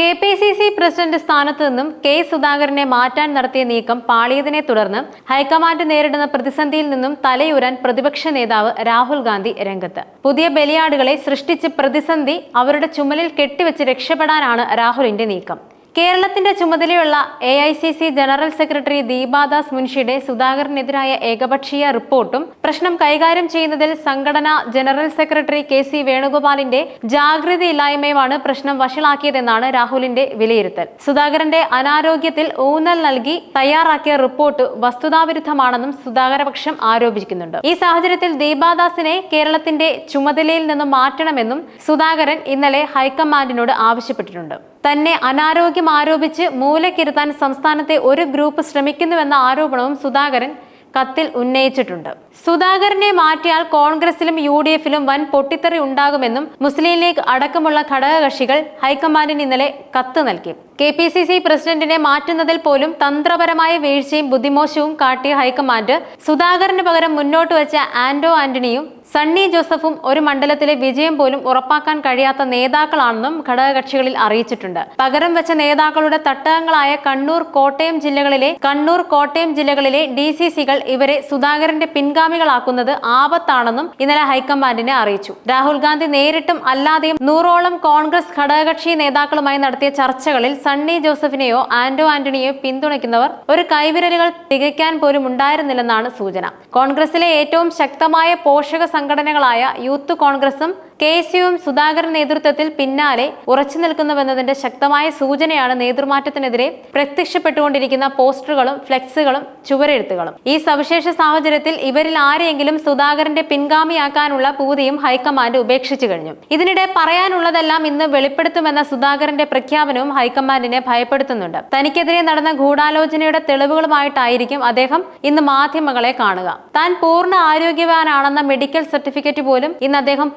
K P C C president സ്ഥാനത്ത് നിന്നും K സുധാകരനെ മാറ്റാൻ നടത്തിയ നീക്കം പാളിയതിനെ തുടർന്ന് ഹൈക്കമാൻഡ് നേരിടുന്ന പ്രതിസന്ധിയിൽ നിന്നും തലയുരാൻ പ്രതിപക്ഷ നേതാവ് രാഹുൽ ഗാന്ധി രംഗത്ത്. പുതിയ ബലിയാടുകളെ സൃഷ്ടിച്ച് പ്രതിസന്ധി അവരുടെ ചുമലിൽ കെട്ടിവെച്ച് രക്ഷപ്പെടാനാണ് രാഹുലിന്റെ നീക്കം. കേരളത്തിന്റെ ചുമതലയുള്ള A I C C general secretary Deepa Das മുൻഷിയുടെ സുധാകരനെതിരായ ഏകപക്ഷീയ റിപ്പോർട്ടും പ്രശ്നം കൈകാര്യം ചെയ്യുന്നതിൽ സംഘടന ജനറൽ സെക്രട്ടറി കെ സി വേണുഗോപാലിന്റെ ജാഗ്രതയില്ലായ്മയുമാണ് പ്രശ്നം വഷളാക്കിയതെന്നാണ് രാഹുലിന്റെ വിലയിരുത്തൽ. സുധാകരന്റെ അനാരോഗ്യത്തിൽ ഊന്നൽ നൽകി തയ്യാറാക്കിയ റിപ്പോർട്ട് വസ്തുതാവിരുദ്ധമാണെന്നും സുധാകരപക്ഷം ആരോപിക്കുന്നുണ്ട്. ഈ സാഹചര്യത്തിൽ ദീപാദാസിനെ കേരളത്തിന്റെ ചുമതലയിൽ നിന്നും മാറ്റണമെന്നും സുധാകരൻ ഇന്നലെ ഹൈക്കമാൻഡിനോട് ആവശ്യപ്പെട്ടിട്ടുണ്ട്. തന്നെ അനാരോഗ്യം ആരോപിച്ച് മൂലക്കിരുത്താൻ സംസ്ഥാനത്തെ ഒരു ഗ്രൂപ്പ് ശ്രമിക്കുന്നുവെന്ന ആരോപണവും സുധാകരൻ കത്തിൽ ഉന്നയിച്ചിട്ടുണ്ട്. സുധാകരനെ മാറ്റിയാൽ കോൺഗ്രസിലും യു ഡി എഫിലും വൻ പൊട്ടിത്തെറി ഉണ്ടാകുമെന്നും മുസ്ലിം ലീഗ് അടക്കമുള്ള ഘടകകക്ഷികൾ ഹൈക്കമാൻഡിന് ഇന്നലെ കത്ത് നൽകി. കെ പി സി സി പ്രസിഡന്റിനെ മാറ്റുന്നതിൽ പോലും തന്ത്രപരമായ വീഴ്ചയും ബുദ്ധിമോശവും കാട്ടിയ ഹൈക്കമാൻഡ് സുധാകരന് പകരം മുന്നോട്ട് വെച്ച ആന്റോ ആന്റണിയും സണ്ണി ജോസഫും ഒരു മണ്ഡലത്തിലെ വിജയം പോലും ഉറപ്പാക്കാൻ കഴിയാത്ത നേതാക്കളാണെന്നും ഘടകകക്ഷികളിൽ അറിയിച്ചിട്ടുണ്ട്. പകരം വെച്ച നേതാക്കളുടെ തട്ടകങ്ങളായ കണ്ണൂർ കോട്ടയം ജില്ലകളിലെ കണ്ണൂർ കോട്ടയം ജില്ലകളിലെ ഡി സി സികൾ ഇവരെ സുധാകരന്റെ പിൻഗാമികളാക്കുന്നത് ആപത്താണെന്നും ഇന്നലെ ഹൈക്കമാൻഡിനെ അറിയിച്ചു. രാഹുൽ ഗാന്ധി നേരിട്ടും അല്ലാതെയും നൂറോളം കോൺഗ്രസ് ഘടകകക്ഷി നേതാക്കളുമായി നടത്തിയ ചർച്ചകളിൽ സണ്ണി ജോസഫിനെയോ ആന്റോ ആന്റണിയെയോ പിന്തുണയ്ക്കുന്നവർ ഒരു കൈവിരലുകൾ തികയ്ക്കാൻ പോലും ഉണ്ടായിരുന്നില്ലെന്നാണ് സൂചന. കോൺഗ്രസിലെ ഏറ്റവും ശക്തമായ പോഷക സംഘടനകളായ യൂത്ത് കോൺഗ്രസും കെ എസ് യുവും സുധാകരൻ നേതൃത്വത്തിൽ പിന്നാലെ ഉറച്ചു നിൽക്കുന്നുവെന്നതിന്റെ ശക്തമായ സൂചനയാണ് നേതൃമാറ്റത്തിനെതിരെ പ്രത്യക്ഷപ്പെട്ടുകൊണ്ടിരിക്കുന്ന പോസ്റ്ററുകളും ഫ്ലെക്സുകളും ചുവരെഴുത്തുകളും. ഈ സവിശേഷ സാഹചര്യത്തിൽ ഇവരിൽ ആരെയെങ്കിലും സുധാകരന്റെ പിൻഗാമിയാക്കാനുള്ള പൂതിയും ഹൈക്കമാൻഡ് ഉപേക്ഷിച്ചു കഴിഞ്ഞു. ഇതിനിടെ പറയാനുള്ളതെല്ലാം ഇന്ന് വെളിപ്പെടുത്തുമെന്ന സുധാകരന്റെ പ്രഖ്യാപനവും ഹൈക്കമാൻഡിനെ ഭയപ്പെടുത്തുന്നുണ്ട്. തനിക്കെതിരെ നടന്ന ഗൂഢാലോചനയുടെ തെളിവുകളുമായിട്ടായിരിക്കും അദ്ദേഹം ഇന്ന് മാധ്യമങ്ങളെ കാണുക. താൻ പൂർണ ആരോഗ്യവാനാണെന്ന മെഡിക്കൽ സർട്ടിഫിക്കറ്റ് പോലും ഇന്ന് അദ്ദേഹം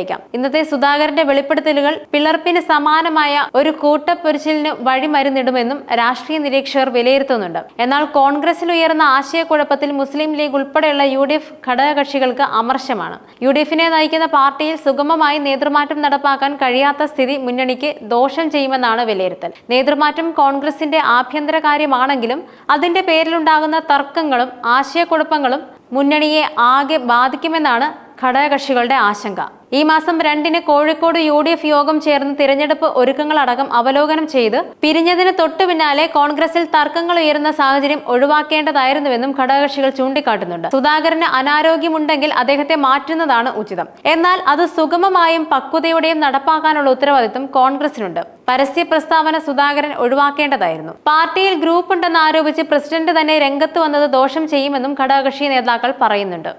പുറത്തുവിട്ടേക്കാം ഇന്നത്തെ സുധാകരന്റെ വെളിപ്പെടുത്തലുകൾ പിളർപ്പിന് സമാനമായ ഒരു കൂട്ടപ്പൊരിച്ചിലിന് വഴിമരുന്നിടുമെന്നും രാഷ്ട്രീയ നിരീക്ഷകർ വിലയിരുത്തുന്നുണ്ട്. എന്നാൽ കോൺഗ്രസിൽ ഉയർന്ന ആശയക്കുഴപ്പത്തിൽ മുസ്ലിം ലീഗ് ഉൾപ്പെടെയുള്ള യു ഡി എഫ് ഘടകകക്ഷികൾക്ക് അമർശമാണ്. യു ഡി എഫിനെ നയിക്കുന്ന പാർട്ടിയിൽ സുഗമമായി നേതൃമാറ്റം നടപ്പാക്കാൻ കഴിയാത്ത സ്ഥിതി മുന്നണിക്ക് ദോഷം ചെയ്യുമെന്നാണ് വിലയിരുത്തൽ. നേതൃമാറ്റം കോൺഗ്രസിന്റെ ആഭ്യന്തര കാര്യമാണെങ്കിലും അതിന്റെ പേരിലുണ്ടാകുന്ന തർക്കങ്ങളും ആശയക്കുഴപ്പങ്ങളും മുന്നണിയെ ആകെ ബാധിക്കുമെന്നാണ് ഘടകകക്ഷികളുടെ ആശങ്ക. ഈ മാസം രണ്ടിന് കോഴിക്കോട് യു ഡി എഫ് യോഗം ചേർന്ന് തിരഞ്ഞെടുപ്പ് ഒരുക്കങ്ങളടക്കം അവലോകനം ചെയ്ത് പിരിഞ്ഞതിന് തൊട്ടു പിന്നാലെ കോൺഗ്രസിൽ തർക്കങ്ങൾ ഉയരുന്ന സാഹചര്യം ഒഴിവാക്കേണ്ടതായിരുന്നുവെന്നും ഘടകകക്ഷികൾ ചൂണ്ടിക്കാട്ടുന്നുണ്ട്. സുധാകരന് അനാരോഗ്യമുണ്ടെങ്കിൽ അദ്ദേഹത്തെ മാറ്റുന്നതാണ് ഉചിതം. എന്നാൽ അത് സുഗമമായും പക്വതയോടെയും നടപ്പാക്കാനുള്ള ഉത്തരവാദിത്വം കോൺഗ്രസിനുണ്ട്. പരസ്യ പ്രസ്താവന സുധാകരൻ ഒഴിവാക്കേണ്ടതായിരുന്നു. പാർട്ടിയിൽ ഗ്രൂപ്പ് ഉണ്ടെന്ന് ആരോപിച്ച് പ്രസിഡന്റ് തന്നെ രംഗത്ത് വന്നത് ദോഷം ചെയ്യുമെന്നും ഘടകകക്ഷി നേതാക്കൾ പറയുന്നുണ്ട്.